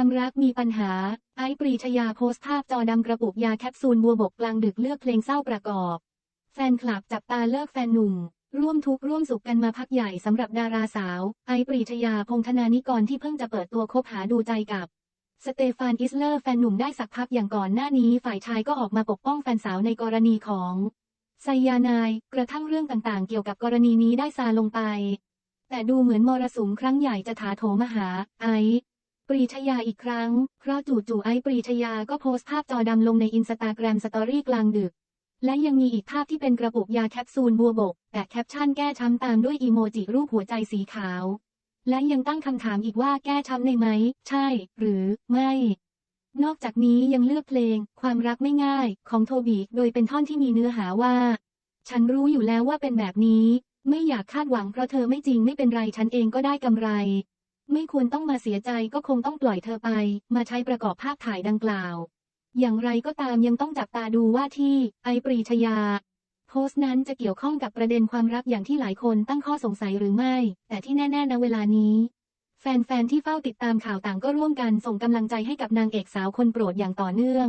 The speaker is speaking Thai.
ความรักมีปัญหา ไอซ์ปรีชยาโพสต์ภาพจอดำกระปุกยาแคปซูลบัวบกกลางดึกเลือกเพลงเศร้าประกอบ แฟนคลับจับตาเลิกแฟนหนุ่ม ร่วมทุกข์ร่วมสุขกันมาพักใหญ่สำหรับดาราสาว ไอซ์ปรีชยาพงธนานิกรที่เพิ่งจะเปิดตัวคบหาดูใจกับ สเตฟานอิสเลอร์แฟนหนุ่มได้สักพักอย่างก่อนหน้านี้ฝ่ายชายก็ออกมาปกป้องแฟนสาวในกรณีของไซยานาย กระทั่งเรื่องต่างๆ เกี่ยวกับกรณีนี้ได้ซาลงไป แต่ดูเหมือนมรสุมครั้งใหญ่จะถาโถมมาหา ไอ ปรีชยาอีกครั้ง เพราะจู่ๆไอซ์ปรีชยาก็โพสต์ภาพจอดำลงในอินสตาแกรมสตอรี่กลางดึก และยังมีอีกภาพที่เป็นกระปุกยาแคปซูลบัวบก แต่แคปชั่นแก้ช้ำตามด้วยอีโมจิรูปหัวใจสีขาว และยังตั้งคำถามอีกว่าแก้ช้ำในไหม ใช่ หรือไม่ นอกจากนี้ยังเลือกเพลง ความรักไม่ง่าย ของโทบีโดยเป็นท่อนที่มีเนื้อหาว่า ฉันรู้อยู่แล้วว่าเป็นแบบนี้ ไม่อยากคาดหวังเพราะเธอไม่จริงไม่เป็นไรฉันเองก็ได้กำไร ไม่ควรต้องมาเสียใจก็คงต้องปล่อยเธอไป มาใช้ประกอบภาพถ่ายดังกล่าว อย่างไรก็ตามยังต้องจับตาดูว่าที่ไอปรีชยา โพสต์นั้นจะเกี่ยวข้องกับประเด็นความรักอย่างที่หลายคนตั้งข้อสงสัยหรือไม่ แต่ที่แน่ๆนะเวลานี้ แฟนๆที่เฝ้าติดตามข่าวต่างก็ร่วมกันส่งกำลังใจให้กับนางเอกสาวคนโปรดอย่างต่อเนื่อง